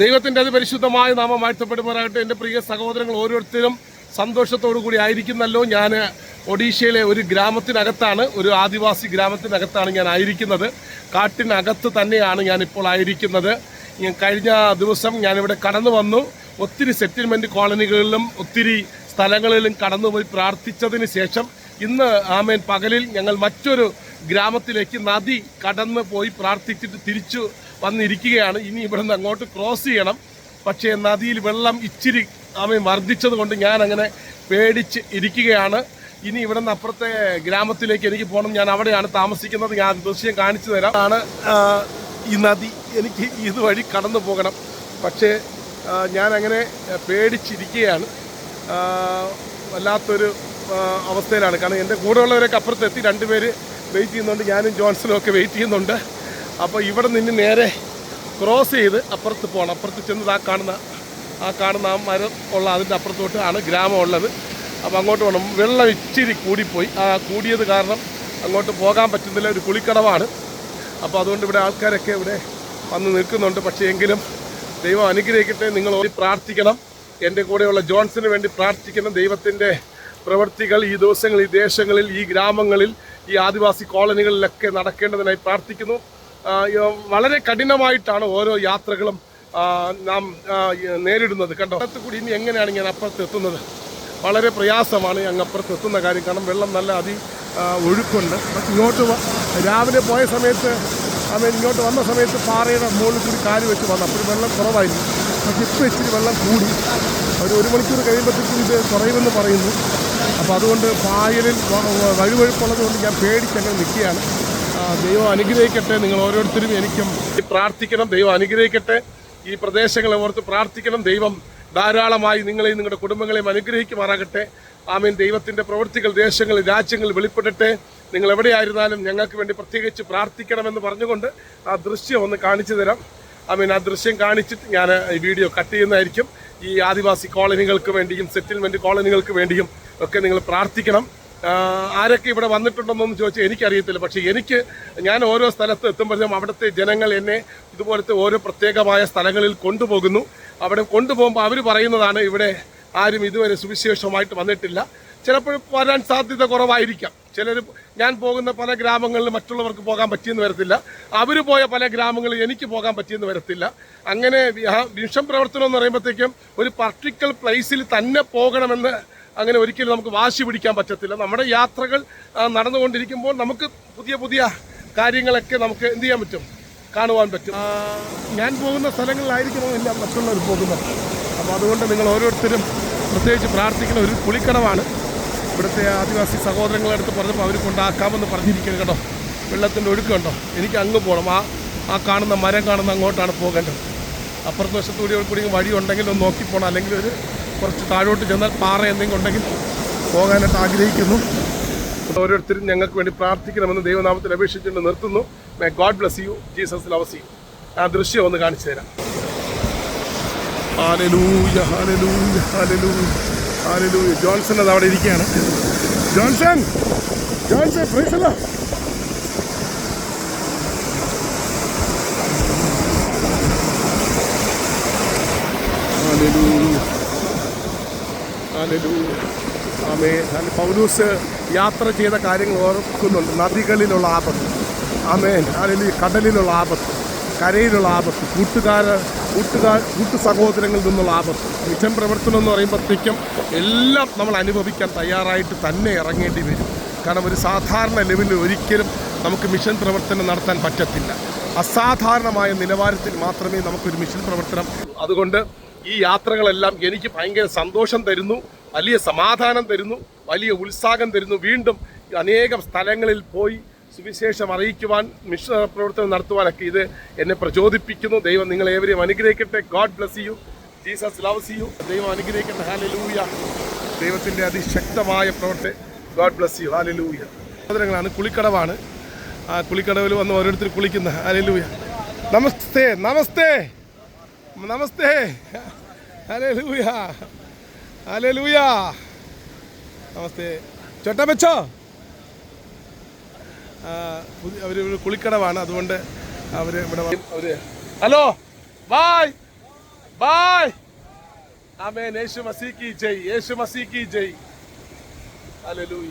ദൈവത്തിന്റെ അതിപരിശുദ്ധമായ നാമം വാഴ്ത്തപ്പെടുമാറാകട്ടെ. എന്റെ പ്രിയ സഹോദരങ്ങൾ ഓരോരുത്തരും സന്തോഷത്തോടു കൂടി ആയിരിക്കുന്നല്ലോ. ഞാൻ ഒഡീഷയിലെ ഒരു ഗ്രാമത്തിനകത്താണ് ഒരു ആദിവാസി ഗ്രാമത്തിനകത്താണ് ഞാൻ ആയിരിക്കുന്നത്. കാട്ടിനകത്ത് തന്നെയാണ് ഞാനിപ്പോൾ ആയിരിക്കുന്നത്. കഴിഞ്ഞ ദിവസം ഞാനിവിടെ കടന്നു വന്നു. ഒത്തിരി സെറ്റിൽമെന്റ് കോളനികളിലും ഒത്തിരി സ്ഥലങ്ങളിലും കടന്നുപോയി പ്രാർത്ഥിച്ചതിന് ശേഷം ഇന്ന് ആമേൻ പകലിൽ ഞങ്ങൾ മറ്റൊരു ഗ്രാമത്തിലേക്ക് നദി കടന്ന് പോയി പ്രാർത്ഥിച്ചിട്ട് തിരിച്ചു വന്നിരിക്കുകയാണ്. ഇനി ഇവിടെ നിന്ന് അങ്ങോട്ട് ക്രോസ് ചെയ്യണം. പക്ഷേ നദിയിൽ വെള്ളം ഇച്ചിരി ആമേൻ വർദ്ധിച്ചതുകൊണ്ട് ഞാൻ അങ്ങനെ പേടിച്ച് ഇരിക്കുകയാണ്. ഇനി ഇവിടെ നിന്ന് അപ്പുറത്തെ ഗ്രാമത്തിലേക്ക് എനിക്ക് പോകണം. ഞാൻ അവിടെയാണ് താമസിക്കുന്നത്. ഞാൻ ദൃശ്യം കാണിച്ചു തരാം. ആണ് ഈ നദി എനിക്ക് ഇതുവഴി കടന്നു പോകണം. പക്ഷേ ഞാനങ്ങനെ പേടിച്ചിരിക്കുകയാണ്. വല്ലാത്തൊരു അവസ്ഥയിലാണ്. കാരണം എന്റെ കൂടെയുള്ളവരൊക്കെ അപ്പുറത്തെത്തി. രണ്ടുപേര് വെയിറ്റ് ചെയ്യുന്നുണ്ട്. ഞാനും ജോൺസണും ഒക്കെ വെയിറ്റ് ചെയ്യുന്നുണ്ട്. അപ്പോൾ ഇവിടെ നിന്ന് നേരെ ക്രോസ് ചെയ്ത് അപ്പുറത്ത് പോകണം അപ്പുറത്ത് ചെന്നത് ആ കാണുന്ന ആ കാണുന്ന ആ മരം ഉള്ള അതിന്റെ അപ്പുറത്തോട്ട് ആണ് ഗ്രാമം ഉള്ളത്. അപ്പോൾ അങ്ങോട്ട് പോകണം വെള്ളം ഇച്ചിരി കൂടിപ്പോയി. ആ കൂടിയത് കാരണം അങ്ങോട്ട് പോകാൻ പറ്റുന്നില്ല. ഒരു കുളിക്കടവാണ്. അപ്പോൾ അതുകൊണ്ട് ഇവിടെ ആൾക്കാരൊക്കെ ഇവിടെ വന്ന് നിൽക്കുന്നുണ്ട്. പക്ഷേ എങ്കിലും ദൈവം അനുഗ്രഹിക്കട്ടെ. നിങ്ങൾ ഓടി പ്രാർത്ഥിക്കണം. എന്റെ കൂടെയുള്ള ജോൺസിന് വേണ്ടി പ്രാർത്ഥിക്കണം. ദൈവത്തിന്റെ പ്രവൃത്തികൾ ഈ ദിവസങ്ങളിൽ ഈ ദേശങ്ങളിൽ ഈ ഗ്രാമങ്ങളിൽ ഈ ആദിവാസി കോളനികളിലൊക്കെ നടക്കേണ്ടതിനായി പ്രാർത്ഥിക്കുന്നു. വളരെ കഠിനമായിട്ടാണ് ഓരോ യാത്രകളും നാം നേരിടുന്നത്. കണ്ടോ? അപ്പുറത്ത് കൂടി ഇനി എങ്ങനെയാണ് ഞാൻ അപ്പുറത്ത് എത്തുന്നത്? വളരെ പ്രയാസമാണ് അങ്ങ് അപ്പുറത്ത് എത്തുന്ന കാര്യം. കാരണം വെള്ളം നല്ല അതി ഒഴുക്കുണ്ട്. ഇങ്ങോട്ട് രാവിലെ പോയ സമയത്ത് അവൻ ഇങ്ങോട്ട് വന്ന സമയത്ത് പാറയുടെ മുകളിൽ കൂടി കാൽ വെച്ച് വന്നു. അപ്പോൾ വെള്ളം കുറവായിരുന്നു. പക്ഷെ ഇപ്പോൾ ഇച്ചിരി വെള്ളം കൂടി. ഒരു ഒരു മണിക്കൂർ കഴിയുമ്പോഴത്തേക്കും ഇത് കുറയുമെന്ന് പറയുന്നു. അപ്പോൾ അതുകൊണ്ട് പായലിൽ വഴുവഴുപ്പുള്ളത് കൊണ്ട് ഞാൻ പേടിച്ചങ്ങനെ നിൽക്കുകയാണ്. ദൈവം അനുഗ്രഹിക്കട്ടെ. നിങ്ങൾ ഓരോരുത്തരും എനിക്കും പ്രാർത്ഥിക്കണം. ദൈവം അനുഗ്രഹിക്കട്ടെ. ഈ പ്രദേശങ്ങളെ ഓർത്ത് പ്രാർത്ഥിക്കണം. ദൈവം ധാരാളമായി നിങ്ങളെയും നിങ്ങളുടെ കുടുംബങ്ങളെയും അനുഗ്രഹിക്കുമാറാകട്ടെ. ആമീൻ. ദൈവത്തിന്റെ പ്രവൃത്തികൾ ദേശങ്ങളിൽ രാജ്യങ്ങളിൽ വെളിപ്പെടട്ടെ. നിങ്ങൾ എവിടെയായിരുന്നാലും ഞങ്ങൾക്ക് വേണ്ടി പ്രത്യേകിച്ച് പ്രാർത്ഥിക്കണമെന്ന് പറഞ്ഞുകൊണ്ട് ആ ദൃശ്യം ഒന്ന് കാണിച്ചു തരാം. ആമീൻ. ആ ദൃശ്യം കാണിച്ചിട്ട് ഞാൻ ഈ വീഡിയോ കട്ട് ചെയ്യുന്നതായിരിക്കും. ഈ ആദിവാസി കോളനികൾക്ക് വേണ്ടിയും സെറ്റിൽമെന്റ് കോളനികൾക്ക് വേണ്ടിയും ഒക്കെ നിങ്ങൾ പ്രാർത്ഥിക്കണം. ആരൊക്കെ ഇവിടെ വന്നിട്ടുണ്ടെന്നൊന്നും ചോദിച്ചാൽ എനിക്കറിയത്തില്ല. പക്ഷേ എനിക്ക് ഞാൻ ഓരോ സ്ഥലത്ത് എത്തുമ്പോഴത്തേക്കും അവിടുത്തെ ജനങ്ങൾ എന്നെ ഇതുപോലത്തെ ഓരോ പ്രത്യേകമായ സ്ഥലങ്ങളിൽ കൊണ്ടുപോകുന്നു. അവിടെ കൊണ്ടുപോകുമ്പോൾ അവർ പറയുന്നതാണ് ഇവിടെ ആരും ഇതുവരെ സുവിശേഷമായിട്ട് വന്നിട്ടില്ല. ചിലപ്പോൾ വരാൻ സാധ്യത കുറവായിരിക്കാം. ചിലർ ഞാൻ പോകുന്ന പല ഗ്രാമങ്ങളിൽ മറ്റുള്ളവർക്ക് പോകാൻ പറ്റിയെന്ന് വരത്തില്ല. അവർ പോയ പല ഗ്രാമങ്ങളിൽ എനിക്ക് പോകാൻ പറ്റിയെന്ന് വരത്തില്ല. അങ്ങനെ വിഷം പ്രവർത്തനം എന്ന് പറയുമ്പോഴത്തേക്കും ഒരു പർട്ടിക്കുലർ പ്ലേസിൽ തന്നെ പോകണമെന്ന് അങ്ങനെ ഒരിക്കലും നമുക്ക് വാശി പിടിക്കാൻ പറ്റത്തില്ല. നമ്മുടെ യാത്രകൾ നടന്നുകൊണ്ടിരിക്കുമ്പോൾ നമുക്ക് പുതിയ പുതിയ കാര്യങ്ങളൊക്കെ നമുക്ക് എന്ത് ചെയ്യാൻ പറ്റും? കാണുവാൻ പറ്റും. ഞാൻ പോകുന്ന സ്ഥലങ്ങളിലായിരിക്കണമെന്നില്ല മറ്റുള്ളവർ പോകുന്നത്? അപ്പോൾ അതുകൊണ്ട് നിങ്ങൾ ഓരോരുത്തരും പ്രത്യേകിച്ച് പ്രാർത്ഥിക്കുന്ന ഒരു കുളിക്കടവാണ് ഇവിടുത്തെ ആദിവാസി സഹോദരങ്ങളുടെ അടുത്ത് പറഞ്ഞപ്പോൾ അവർ കൊണ്ടാക്കാമെന്ന് പറഞ്ഞിരിക്കുന്നു കേട്ടോ. വെള്ളത്തിന്റെ ഒഴുക്കുണ്ടോ എനിക്ക് അങ്ങ് പോകണം ആ ആ കാണുന്ന മരം കാണുന്ന അങ്ങോട്ടാണ് പോകേണ്ടത്. അപ്പുറത്തെ വശത്തൂടി കൂടി വഴി ഉണ്ടെങ്കിൽ ഒന്ന് നോക്കി പോകണം അല്ലെങ്കിൽ ഒരു കുറച്ച് താഴോട്ട് ചെന്നാൽ പാറ എന്തെങ്കിലും ഉണ്ടെങ്കിൽ പോകാനായിട്ട് ആഗ്രഹിക്കുന്നു. ഓരോരുത്തരും ഞങ്ങൾക്ക് വേണ്ടി പ്രാർത്ഥിക്കണമെന്ന് ദൈവനാമത്തിൽ അപേക്ഷിച്ചുകൊണ്ട് നിർത്തുന്നു. May God bless you Jesus loves you ആ ദൃശ്യം ഒന്ന് കാണിച്ചു തരാം. ജോൺസൺ അത് അവിടെ ഇരിക്കുകയാണ്. ജോൺസൺ ജോൺസൺ ഹാലലൂയ ഹാലലൂയ ആമേ പൗലൂസ് യാത്ര ചെയ്ത കാര്യങ്ങൾ ഓർക്കുന്നുണ്ട്. നദികളിലുള്ള ആപത്ത്. ആമേൻ. അല്ലെങ്കിൽ കടലിലുള്ള ആപത്ത്. കരയിലുള്ള ആപത്ത്. കൂട്ടുകാർ കൂട്ടുകാർ കൂട്ടു സഹോദരങ്ങളിൽ നിന്നുള്ള ആപത്ത്. മിഷൻ പ്രവർത്തനം എന്ന് പറയുമ്പോഴത്തേക്കും എല്ലാം നമ്മൾ അനുഭവിക്കാൻ തയ്യാറായിട്ട് തന്നെ ഇറങ്ങേണ്ടി വരും. കാരണം ഒരു സാധാരണ ലെവലിൽ ഒരിക്കലും നമുക്ക് മിഷൻ പ്രവർത്തനം നടത്താൻ പറ്റത്തില്ല. അസാധാരണമായ നിലവാരത്തിൽ മാത്രമേ നമുക്കൊരു മിഷൻ പ്രവർത്തനം. അതുകൊണ്ട് ഈ യാത്രകളെല്ലാം എനിക്ക് ഭയങ്കര സന്തോഷം തരുന്നു വലിയ സമാധാനം തരുന്നു വലിയ ഉത്സാഹം തരുന്നു. വീണ്ടും അനേകം സ്ഥലങ്ങളിൽ പോയി സുവിശേഷം അറിയിക്കുവാൻ മിഷൻ പ്രവർത്തനം നടത്തുവാനൊക്കെ ഇത് എന്നെ പ്രചോദിപ്പിക്കുന്നു. ദൈവം നിങ്ങൾ ഏവരെയും അനുഗ്രഹിക്കട്ടെ. God bless you Jesus loves you ദൈവം അനുഗ്രഹിക്കട്ടെ. ഹാലലൂയ ദൈവത്തിന്റെ അതിശക്തമായ പ്രവർത്തി. ഗോഡ് ബ്ലസ് യു ഹാലലൂയ സഹോദരങ്ങളാണ് കുളിക്കടവാണ്. ആ കുളിക്കടവിൽ വന്ന് ഓരോരുത്തർ കുളിക്കുന്ന. Hallelujah namaste namaste. Namaste. Hallelujah. Hallelujah. Namaste. ചേട്ടാ വെച്ചോ? അവർ കുളിക്കടവാണ് അതുകൊണ്ട് അവർ ഇവിടെ hello. Bye. Bye. Amen. Yeshu മസീക്കി ജയ്. യേശു മസീക്കി ജയ്. ഹല്ലേലൂയ.